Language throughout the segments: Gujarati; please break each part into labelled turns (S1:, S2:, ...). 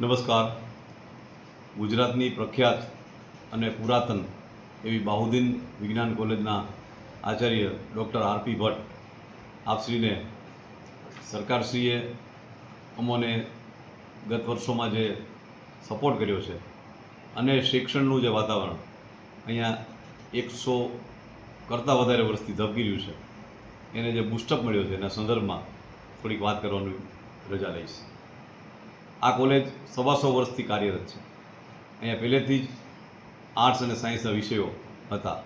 S1: નમસ્કાર. ગુજરાતની પ્રખ્યાત અને પુરાતન એવી બાહુદ્દીન વિજ્ઞાન કોલેજના આચાર્ય ડૉક્ટર આરપી ભટ્ટ આપશ્રીને સરકારશ્રીએ અમોને ગત વર્ષોમાં જે સપોર્ટ કર્યો છે અને શિક્ષણનું જે વાતાવરણ અહીંયા એકસો કરતાં વધારે વર્ષથી ધબકી રહ્યું છે. એને જે બુસ્ટઅપ મળ્યો છે એના સંદર્ભમાં થોડીક વાત કરવાની રજા લઈશ. આ કોલેજ સવાસો વર્ષથી કાર્યરત છે. અહીંયા પહેલેથી જ આર્ટ્સ અને સાયન્સના વિષયો હતા.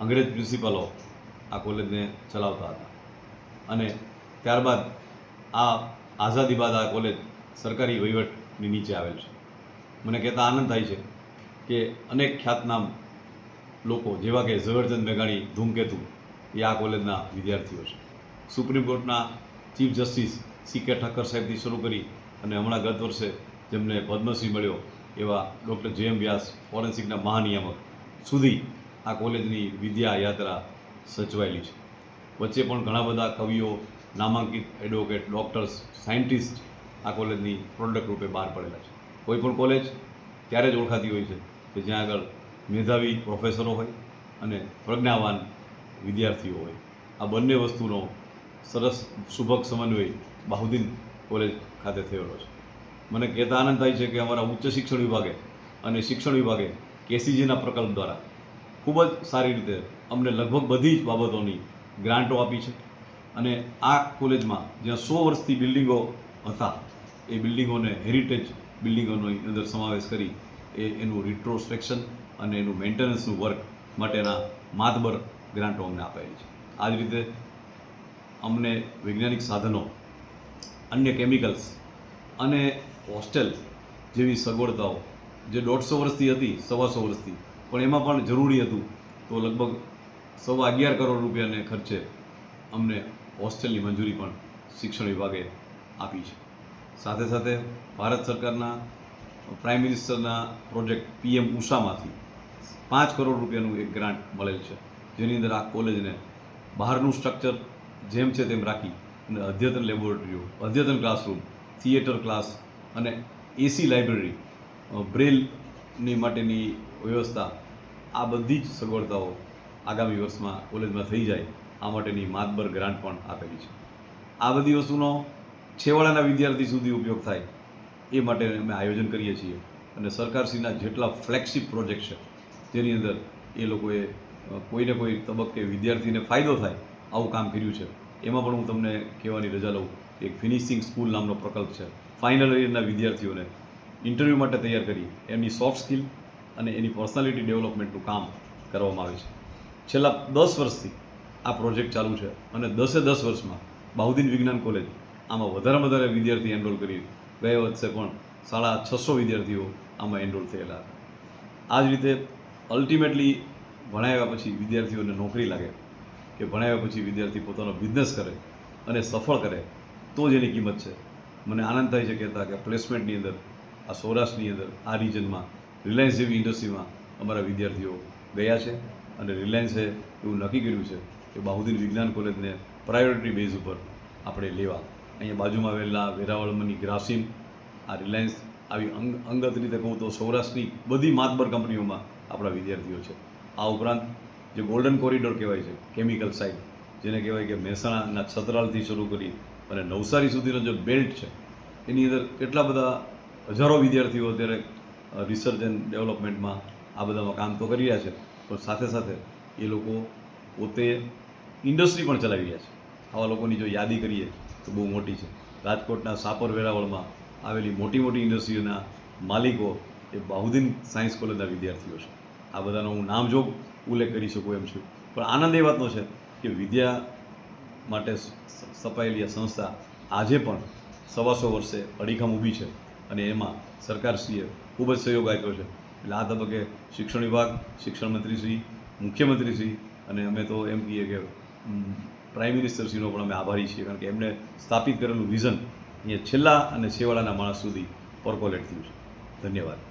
S1: અંગ્રેજ પ્રિન્સિપલો આ કોલેજને ચલાવતા હતા. અને ત્યારબાદ આ આઝાદી બાદ આ કોલેજ સરકારી વહીવટની નીચે આવેલ છે. મને કહેતા આનંદ થાય છે કે અનેક ખ્યાતનામ લોકો, જેવા કે ઝવેરચંદ મેઘાણી, ધૂમકેતુ, એ આ કોલેજના વિદ્યાર્થીઓ છે. સુપ્રીમ કોર્ટના ચીફ જસ્ટિસ સી કે ઠક્કર સાહેબથી શરૂ કરી અને હમણાં ગત વર્ષે જેમને પદ્મશ્રી મળ્યો એવા ડૉક્ટર જે એમ વ્યાસ ફોરેન્સિકના મહાનિયામક સુધી આ કોલેજની વિદ્યા યાત્રા સચવાયેલી છે. વચ્ચે પણ ઘણા બધા કવિઓ, નામાંકિત એડવોકેટ, ડૉક્ટર્સ, સાયન્ટિસ્ટ આ કોલેજની પ્રોડક્ટ રૂપે બહાર પડેલા છે. કોઈ પણ કોલેજ ત્યારે જ ઓળખાતી હોય છે કે જ્યાં આગળ મેધાવી પ્રોફેસરો હોય અને પ્રજ્ઞાવાન વિદ્યાર્થીઓ હોય. આ બંને વસ્તુનો સરસ સુભગ સમન્વય બાહુદ્દીન કોલેજ ખાતે થયેલો છે. મને કહેતા આનંદ થાય છે કે અમારા ઉચ્ચ શિક્ષણ વિભાગે અને શિક્ષણ વિભાગે કેસીજીના પ્રકલ્પ દ્વારા ખૂબ જ સારી રીતે અમને લગભગ બધી જ બાબતોની ગ્રાન્ટો આપી છે. અને આ કોલેજમાં જ્યાં સો વર્ષથી બિલ્ડિંગો હતા, એ બિલ્ડિંગોને હેરિટેજ બિલ્ડિંગોનો અંદર સમાવેશ કરી એ એનું રિટ્રોસ્પેક્શન અને એનું મેન્ટેનન્સનું વર્ક માટેના માતબર ગ્રાન્ટો અમને આપેલી છે. આ જ રીતે અમને વૈજ્ઞાનિક સાધનો અન્ય કેમિકલ્સ અને હોસ્ટેલ જેવી સગવડતાઓ, જે દોઢસો વર્ષથી હતી સવાસો વર્ષથી. પણ એમાં પણ જરૂરી હતું તો લગભગ સવા અગિયાર કરોડ રૂપિયાને ખર્ચે અમને હોસ્ટેલની મંજૂરી પણ શિક્ષણ વિભાગે આપી છે. સાથે સાથે ભારત સરકારના પ્રાઇમ મિનિસ્ટરના પ્રોજેક્ટ પીએમ ઉષામાંથી પાંચ કરોડ રૂપિયાનું એક ગ્રાન્ટ મળેલ છે. જેની અંદર આ કોલેજને બહારનું સ્ટ્રક્ચર જેમ છે તેમ રાખી અને અદ્યતન લેબોરેટરીઓ અદ્યતન ક્લાસરૂમ, થિયેટર ક્લાસ અને એસી લાઇબ્રેરી બ્રેલની માટેની વ્યવસ્થા, આ બધી જ સગવડતાઓ આગામી વર્ષમાં કોલેજમાં થઈ જાય, આ માટેની માતબર ગ્રાન્ટ પણ આપેલી છે. આ બધી વસ્તુનો છેવાડાના વિદ્યાર્થી સુધી ઉપયોગ થાય, એ માટે અમે આયોજન કરીએ છીએ અને સરકારશ્રીના જેટલા ફ્લેગશિપ પ્રોજેક્ટ છે, જેની અંદર એ લોકોએ કોઈને કોઈ તબક્કે વિદ્યાર્થીને ફાયદો થાય, આવું કામ કર્યું છે. એમાં પણ હું તમને કહેવાની રજા લઉં. એક ફિનિશિંગ સ્કૂલ નામનો પ્રકલ્પ છે. ફાઇનલ યરના વિદ્યાર્થીઓને ઇન્ટરવ્યૂ માટે તૈયાર કરી એમની સોફ્ટ સ્કિલ અને એની પર્સનાલિટી ડેવલપમેન્ટનું કામ કરવામાં આવે છે. છેલ્લા દસ વર્ષથી આ પ્રોજેક્ટ ચાલુ છે અને દસે દસ વર્ષમાં બાહુદ્દીન વિજ્ઞાન કોલેજ આમાં વધારે વધારે વિદ્યાર્થી એનરોલ કરી ગયા વર્ષે પણ સાડા છસો વિદ્યાર્થીઓ આમાં એનરોલ થયેલા હતા. આ જ રીતે અલ્ટિમેટલી ભણાવ્યા પછી વિદ્યાર્થીઓને નોકરી લાગે. કે ભણાવ્યા પછી વિદ્યાર્થી પોતાનો બિઝનેસ કરે અને સફળ કરે, તો જ એની કિંમત છે. મને આનંદ થાય છે કહેતા કે પ્લેસમેન્ટની અંદર, આ સૌરાષ્ટ્રની અંદર, આ રિજનમાં રિલાયન્સ જેવી ઇન્ડસ્ટ્રીમાં અમારા વિદ્યાર્થીઓ ગયા છે અને રિલાયન્સે એવું નક્કી કર્યું છે કે બાહુદ્દીન વિજ્ઞાન કોલેજને પ્રાયોરિટી બેઝ ઉપર આપણે લેવા. અહીંયા બાજુમાં આવેલા વેરાવળમાંની ગ્રાસિમ, આ રિલાયન્સ આવી અંગ, અંગત રીતે કહું તો સૌરાષ્ટ્રની બધી માતબર કંપનીઓમાં આપણા વિદ્યાર્થીઓ છે. આ ઉપરાંત જે ગોલ્ડન કોરિડોર કહેવાય છે કેમિકલ સાઇડ જેને કહેવાય કે મહેસાણાના છતરાલથી શરૂ કરી અને નવસારી સુધીનો જે બેલ્ટ છે, એની અંદર કેટલા બધા હજારો વિદ્યાર્થીઓ અત્યારે રિસર્ચ એન્ડ ડેવલપમેન્ટમાં આ બધામાં કામ તો કરી રહ્યા છે, પણ સાથે સાથે એ લોકો પોતે ઇન્ડસ્ટ્રી પણ ચલાવી રહ્યા છે. આવા લોકોની જો યાદી કરીએ તો બહુ મોટી છે. રાજકોટના સાપર વેરાવળમાં આવેલી મોટી મોટી ઇન્ડસ્ટ્રીઓના માલિકો એ બાહુદ્દીન સાયન્સ કોલેજના વિદ્યાર્થીઓ છે. આ બધાનો હું નામજોગ ઉલ્લેખ કરી શકું એમ છું. પણ આનંદ એ વાતનો છે કે વિદ્યા માટે સ્થપાયેલી આ સંસ્થા આજે પણ સવાસો વર્ષે અડીખમ ઊભી છે અને એમાં સરકારશ્રીએ ખૂબ જ સહયોગ આપ્યો છે. એટલે આ તબક્કે શિક્ષણ વિભાગ, શિક્ષણ મંત્રીશ્રી, મુખ્યમંત્રીશ્રી અને અમે તો એમ કહીએ કે પ્રાઇમ મિનિસ્ટરશ્રીનો પણ અમે આભારી છીએ કારણ કે એમણે સ્થાપિત કરેલું વિઝન અહીંયા છેલ્લા અને છેવાડાના માણસ સુધી પરકોલેટ થયું છે. ધન્યવાદ.